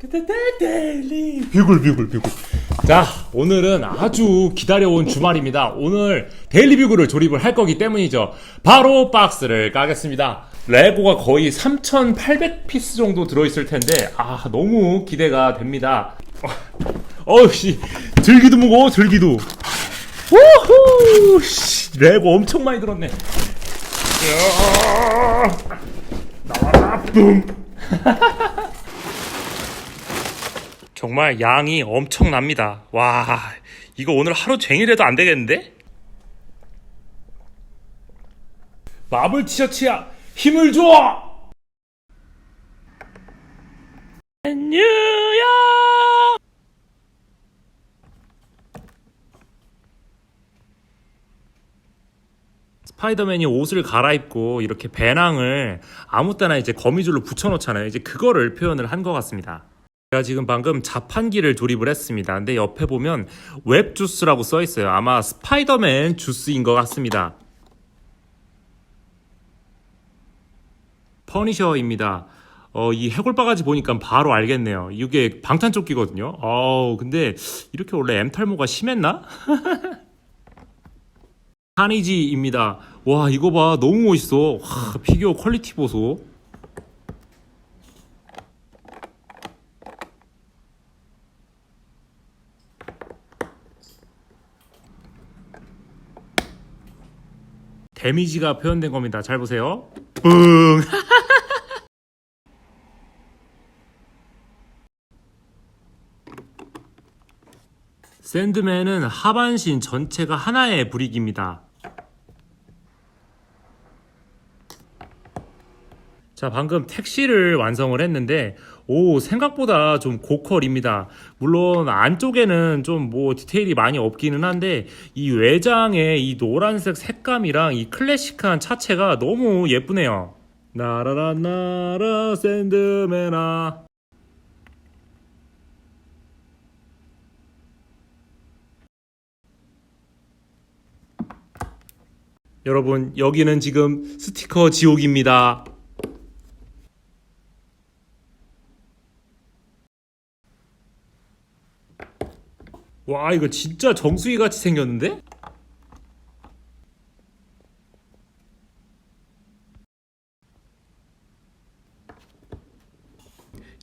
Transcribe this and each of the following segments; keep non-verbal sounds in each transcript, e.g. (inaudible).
데일리 뷰글 뷰글 뷰글 자 오늘은 아주 기다려온 주말입니다. 오늘 데일리 뷰글을 조립을 할 거기 때문이죠. 바로 박스를 까겠습니다. 레고가 거의 3800피스 정도 들어있을 텐데 아 너무 기대가 됩니다. 어우씨. 들기도 무거워 들기도. 우후 씨, 레고 엄청 많이 들었네. 나와라. 뿜 (laughs) 정말 양이 엄청납니다. 와, 이거 오늘 하루 종일 해도 안 되겠는데? 마블 티셔츠야, 힘을 줘! 뉴욕! 스파이더맨이 옷을 갈아입고 이렇게 배낭을 아무 때나 이제 거미줄로 붙여놓잖아요. 이제 그거를 표현을 한 것 같습니다. 제가 지금 방금 자판기를 조립을 했습니다. 근데 옆에 보면 웹 주스라고 써 있어요. 아마 스파이더맨 주스인 것 같습니다. 퍼니셔입니다. 어, 이 해골바가지 보니까 바로 알겠네요. 이게 방탄조끼거든요. 어우, 근데 이렇게 원래 엠탈모가 심했나? (laughs) 하니지입니다. 와, 이거 봐. 너무 멋있어. 와, 피규어 퀄리티 보소. 데미지가 표현된 겁니다. 잘 보세요. 뿡! (laughs) 샌드맨은 하반신 전체가 하나의 브릭입니다. 자, 방금 택시를 완성을 했는데, 오, 생각보다 좀 고퀄입니다. 물론 안쪽에는 좀 뭐 디테일이 많이 없기는 한데, 이 외장의 이 노란색 색감이랑 이 클래식한 차체가 너무 예쁘네요. 나라라 나라 샌드맨아. 여러분, 여기는 지금 스티커 지옥입니다. 와 이거 진짜 정수기 같이 생겼는데?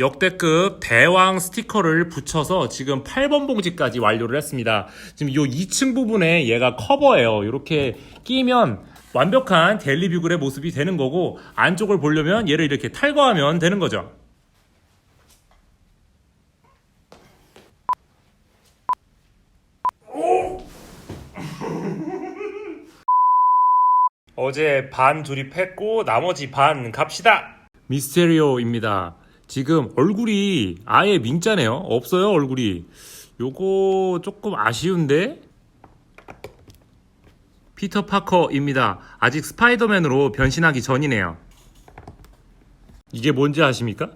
역대급 대왕 스티커를 붙여서 지금 8번 봉지까지 완료를 했습니다. 지금 이 2층 부분에 얘가 커버예요. 이렇게 끼면 완벽한 델리뷰글의 모습이 되는 거고 안쪽을 보려면 얘를 이렇게 탈거하면 되는 거죠. 어제 반 조립했고 나머지 반 갑시다. 미스테리오입니다. 지금 얼굴이 아예 민자네요. 없어요 얼굴이. 요거 조금 아쉬운데. 피터 파커입니다. 아직 스파이더맨으로 변신하기 전이네요. 이게 뭔지 아십니까?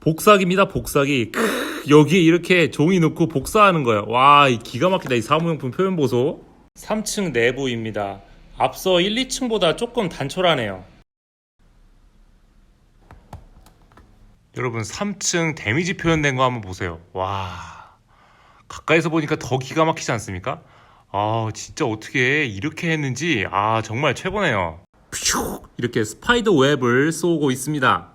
복사기입니다. 복사기. 크, 여기에 이렇게 종이 넣고 복사하는 거예요. 와, 이 기가 막히다. 이 사무용품 표현 보소. 3층 내부입니다. 앞서 1, 2층보다 조금 단촐하네요. 여러분 3층 데미지 표현된 거 한번 보세요. 와 가까이서 보니까 더 기가 막히지 않습니까? 아 진짜 어떻게 이렇게 했는지 아 정말 최고네요. 퓨 이렇게 스파이더 웹을 쏘고 있습니다.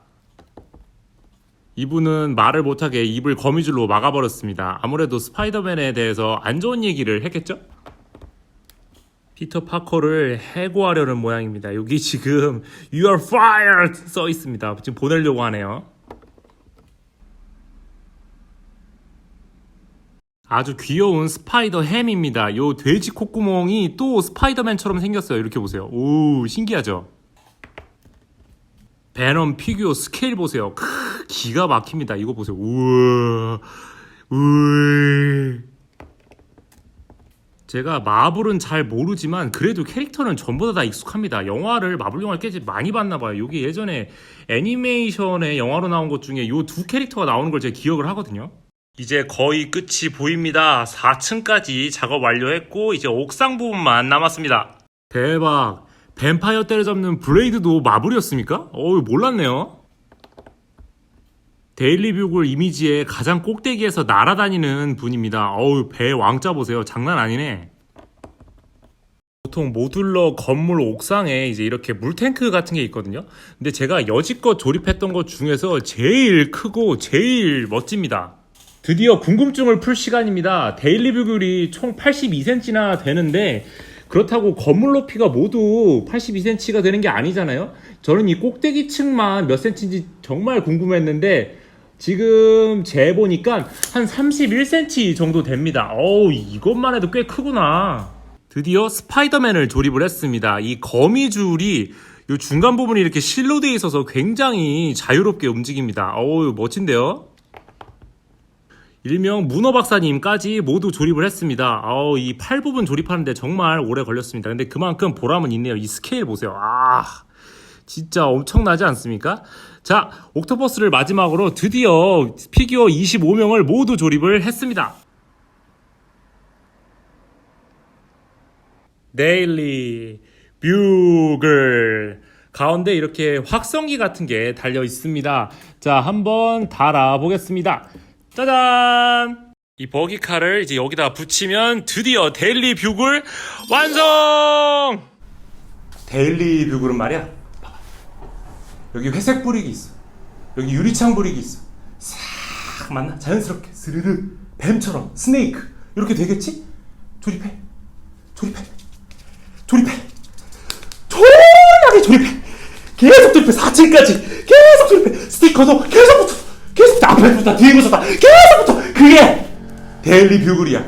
이분은 말을 못하게 입을 거미줄로 막아버렸습니다. 아무래도 스파이더맨에 대해서 안 좋은 얘기를 했겠죠? 피터 파커를 해고하려는 모양입니다. 여기 지금 You are fired 써 있습니다. 지금 보내려고 하네요. 아주 귀여운 스파이더 햄입니다. 요 돼지 콧구멍이 또 스파이더맨처럼 생겼어요. 이렇게 보세요. 오, 신기하죠? 베넘 피규어 스케일 보세요. 크, 기가 막힙니다. 이거 보세요. 우와, 우와. 제가 마블은 잘 모르지만 그래도 캐릭터는 전부 다, 다 익숙합니다. 영화를 마블 영화를 꽤 많이 봤나 봐요. 요게 예전에 애니메이션의 영화로 나온 것 중에 요두 캐릭터가 나오는 걸 제가 기억을 하거든요. 이제 거의 끝이 보입니다. 4층까지 작업 완료했고 이제 옥상 부분만 남았습니다. 대박. 뱀파이어 때려잡는 블레이드도 마블이었습니까? 어우 몰랐네요. 데일리 뷰글 이미지의 가장 꼭대기에서 날아다니는 분입니다. 어우, 배 왕자 보세요. 장난 아니네. 보통 모듈러 건물 옥상에 이제 이렇게 물탱크 같은 게 있거든요. 근데 제가 여지껏 조립했던 것 중에서 제일 크고 제일 멋집니다. 드디어 궁금증을 풀 시간입니다. 데일리 뷰글이 총 82cm나 되는데 그렇다고 건물 높이가 모두 82cm가 되는 게 아니잖아요. 저는 이 꼭대기 층만 몇 cm인지 정말 궁금했는데 지금 재 보니까 한 31cm 정도 됩니다. 어우, 이것만 해도 꽤 크구나. 드디어 스파이더맨을 조립을 했습니다. 이 거미줄이 이 중간 부분이 이렇게 실로 되어 있어서 굉장히 자유롭게 움직입니다. 어우, 멋진데요? 일명 문어 박사님까지 모두 조립을 했습니다. 아우, 이 팔 부분 조립하는데 정말 오래 걸렸습니다. 근데 그만큼 보람은 있네요. 이 스케일 보세요. 아, 진짜 엄청나지 않습니까? 자, 옥토퍼스를 마지막으로 드디어 피규어 25명을 모두 조립을 했습니다. 데일리 뷰글 가운데 이렇게 확성기 같은 게 달려 있습니다. 자, 한번 달아 보겠습니다. 짜잔! 이 버기카를 이제 여기다 붙이면 드디어 데일리 뷰글 완성! 데일리 뷰글은 말이야. 여기 회색 뿌리기 있어. 여기 유리창 뿌리기 있어. 싹 맞나? 자연스럽게 스르르 뱀처럼 스네이크 이렇게 되겠지? 조립해. 조립해. 조립해. 조용하게 조립해. 계속 조립해. 4층까지 계속 조립해. 스티커도 계속 붙어. 계속 앞에 붙어. 뒤에 붙어. 계속 붙어. 그게 데일리 뷰글이야.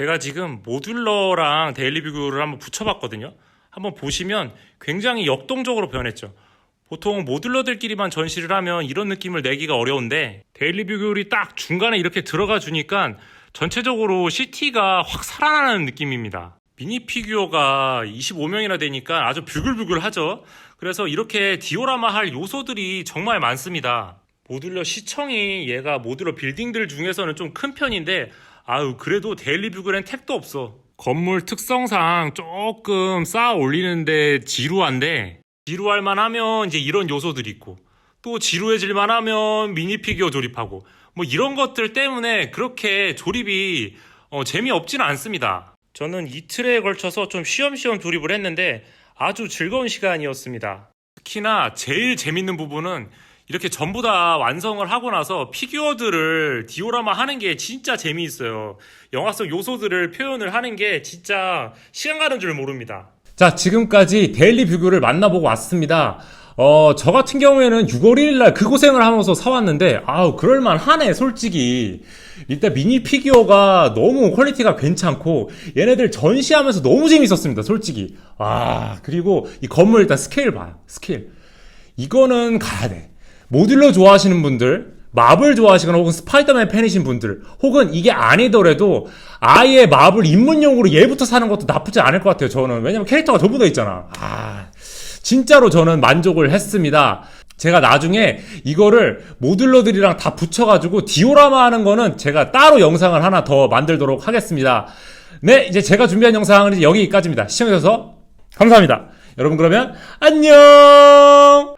제가 지금 모듈러랑 데일리 뷰를 한번 붙여봤거든요. 한번 보시면 굉장히 역동적으로 변했죠. 보통 모듈러들끼리만 전시를 하면 이런 느낌을 내기가 어려운데 데일리 뷰글이 딱 중간에 이렇게 들어가 주니까 전체적으로 시티가 확 살아나는 느낌입니다. 미니 피규어가 25명이나 되니까 아주 뷰글뷰글하죠. 그래서 이렇게 디오라마 할 요소들이 정말 많습니다. 모듈러 시청이 얘가 모듈러 빌딩들 중에서는 좀 큰 편인데 아유 그래도 데일리 뷰글엔 택도 없어. 건물 특성상 조금 쌓아 올리는데 지루한데 지루할 만하면 이제 이런 요소들이 있고 또 지루해질 만하면 미니 피규어 조립하고 뭐 이런 것들 때문에 그렇게 조립이 어, 재미없지는 않습니다. 저는 이틀에 걸쳐서 좀 쉬엄쉬엄 조립을 했는데 아주 즐거운 시간이었습니다. 특히나 제일 재밌는 부분은 이렇게 전부 다 완성을 하고 나서 피규어들을 디오라마 하는 게 진짜 재미있어요. 영화 속 요소들을 표현을 하는 게 진짜 시간 가는 줄 모릅니다. 자, 지금까지 데일리 뷰교를 만나보고 왔습니다. 어, 저 같은 경우에는 6월 1일날 그 고생을 하면서 사왔는데, 아우, 그럴만 하네, 솔직히. 일단 미니 피규어가 너무 퀄리티가 괜찮고, 얘네들 전시하면서 너무 재밌었습니다, 솔직히. 아, 그리고 이 건물 일단 스케일 봐요, 스케일. 이거는 가야 돼. 모듈러 좋아하시는 분들, 마블 좋아하시거나 혹은 스파이더맨 팬이신 분들, 혹은 이게 아니더라도 아예 마블 입문용으로 얘부터 사는 것도 나쁘지 않을 것 같아요, 저는. 왜냐면 캐릭터가 전부 다 있잖아. 아, 진짜로 저는 만족을 했습니다. 제가 나중에 이거를 모듈러들이랑 다 붙여가지고 디오라마 하는 거는 제가 따로 영상을 하나 더 만들도록 하겠습니다. 네, 이제 제가 준비한 영상은 여기까지입니다. 시청해주셔서 감사합니다. 여러분 그러면 안녕!